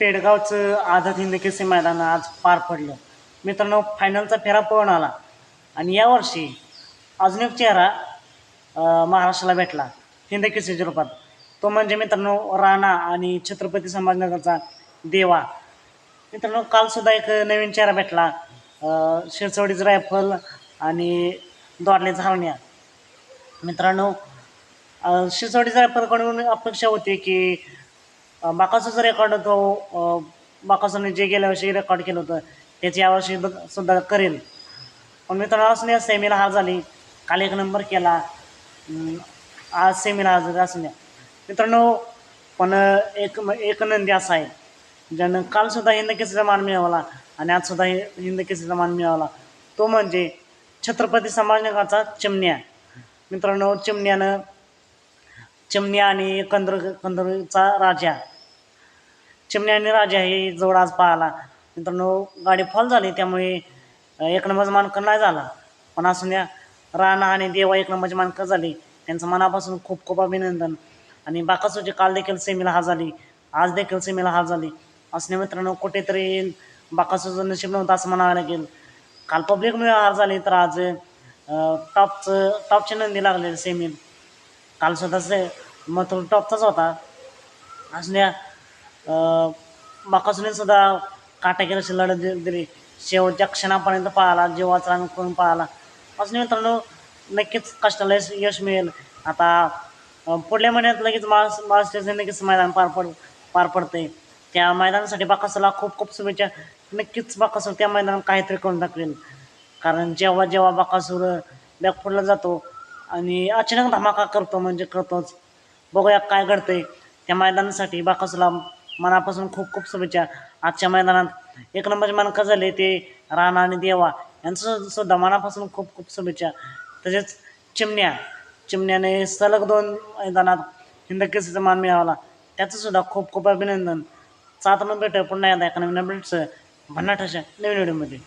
पेडगावचं आझाद हिंद केसरी मैदान आज पार पडलं. मित्रांनो फायनलचा फेरा पळून आला. आणि यावर्षी अजून एक चेहरा महाराष्ट्राला भेटला हिंद केसरीच्या रूपात. तो म्हणजे मित्रांनो राणा आणि छत्रपती संभाजीनगरचा देवा. मित्रांनो कालसुद्धा एक नवीन चेहरा भेटला. शिरसवडीचं रायफल आणि दोरलेचा झारण्या मित्रांनो शिरसवडीचं रायफलकडून अपेक्षा होती की बाकासूचा रेकॉर्ड तो अं, जे गेल्या वर्षी रेकॉर्ड केलं होतं त्याची यावर्षी सुद्धा करेल. पण मित्रांनो असून नाही सेमीला हार झाली. काल एक नंबर केला. आज सेमीला हार झाली असून मित्रांनो पण एक एक नंदी असा आहे ज्यानं कालसुद्धा हिंद केसरीचा मान मिळवला आणि आजसुद्धा हिंद केसरीचा मान मिळवला. तो म्हणजे छत्रपती संभाजीनगरचा चिमण्या. मित्रांनो चिमण्यानं चिमण्या आणि कंदर कंदरचा राजा. चिमण्या आणि राजा हे जोड आज पाहिला मित्रांनो गाडी फॉल झाली त्यामुळे एक नंबरचा मानकर नाही झाला. पण असून या राणा आणि देवा एक नंबरची मानकर झाले. त्यांचं मनापासून खूप खूप अभिनंदन. आणि बाकासूची काल देखील सेमीला हार झाली. आज देखील सेमीला हार झाली. असणे मित्रांनो कुठेतरी बाकासूचं नशीब नव्हतं असं म्हणावं लागेल काल पब्लिकमुळे हार झाली तर आज टॉपचं टॉपची नंदी लागले सेमीत काल सुद्धा से मग तो टॉपचाच होता. असल्या बाकासुने सुद्धा काटाकीर अशी लढत दि- दिली. शेवटच्या क्षणापर्यंत पाहला जीवाचा रांग करून पाहला. असं मित्रांनो नक्कीच कष्टाला यश मिळेल. आता पुढल्या महिन्यात लगेच महाराष्ट्र महाराष्ट्राचे लगेच मैदान पार पड पार पडते त्या मैदानासाठी बाकासला खूप खूप शुभेच्छा. नक्कीच बाकासूर त्या मैदानात काहीतरी करून दाखवेल कारण जेव्हा जेव्हा बाकासूर बॅकफुटला जातो आणि अचानक धमाका करतो म्हणजे करतोच. बघूया काय घडतंय. त्या मैदानासाठी बाकासूला मनापासून खूप खूप शुभेच्छा. आजच्या मैदानात एक नंबरचे मानकं झाले ते राणा आणि देवा. यांचं सुद्धा मनापासून खूप खूप शुभेच्छा. तसेच चिमण्या. चिमण्याने सलग दोन मैदानात हिंदकेसीचा मान मिळवला त्याचं सुद्धा खूप खूप अभिनंदन. सात नंबर भेटूया पुन्हा एकदा एका नवीन अपडेट्स भन्नाट अशा नवीन व्हिडिओमध्ये